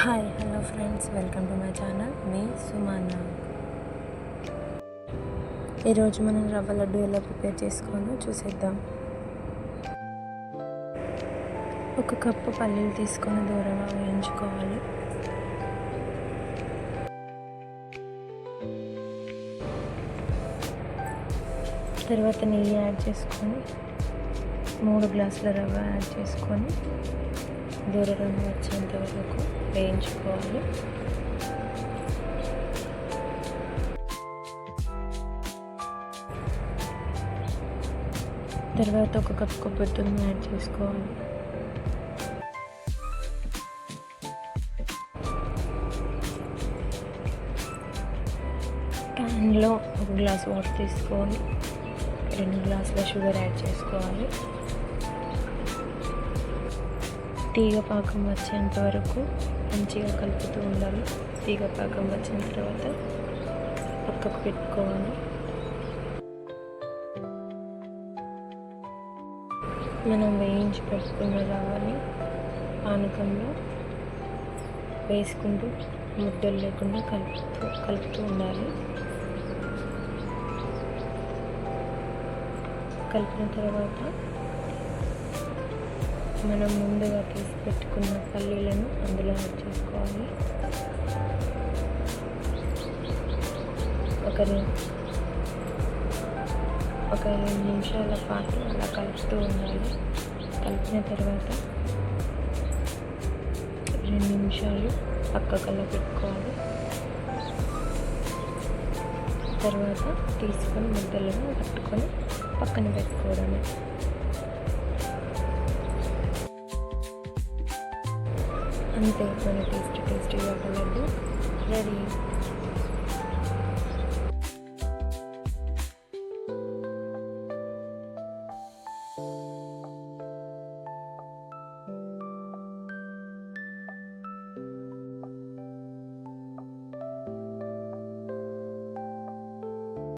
Hi hello friends welcome to my channel మీ సుమాన ఈరోజు మనం రవ్వ లడ్డు ఎలా ప్రిపేర్ చేసుకోవాలో చూసేద్దాం. ఒక కప్పు పల్లీలు తీసుకొని దూరంగా వేయించుకోవాలి. తర్వాత నెయ్యి యాడ్ చేసుకొని మూడు గ్లాసుల రవ్వ యాడ్ చేసుకొని దూర రంగు వచ్చేంత వరకు వేయించుకోవాలి. తర్వాత ఒక కప్ కొబ్బరి తురుము యాడ్ చేసుకోవాలి. ప్యాన్లో ఒక గ్లాస్ వాటర్ తీసుకొని రెండు గ్లాసుల షుగర్ యాడ్ చేసుకోవాలి. తీగ పాకం వచ్చేంత వరకు మంచిగా కలుపుతూ ఉండాలి. తీగ పాకం వచ్చిన తర్వాత పక్కకు పెట్టుకోవాలి. మనం వేయించి పెట్టుకున్న రవ్వని పానకంలో వేసుకుంటూ ముద్దలు లేకుండా కలుపుతూ కలుపుతూ ఉండాలి. కలిపిన తర్వాత మనం ముందుగా తీసి పెట్టుకున్న పల్లీలను అందులో యాడ్ చేసుకోవాలి. ఒక ఒక రెండు నిమిషాల పాటు అలా కలుపుతూ ఉండాలి. కలిపిన తర్వాత రెండు నిమిషాలు పక్కకల్లా పెట్టుకోవాలి. తర్వాత తీసుకొని ముద్దలను పట్టుకొని పక్కన పెట్టుకోవడమే. అంతే కొన్ని టేస్ట్ టేస్టీగా కలదు రెడీ.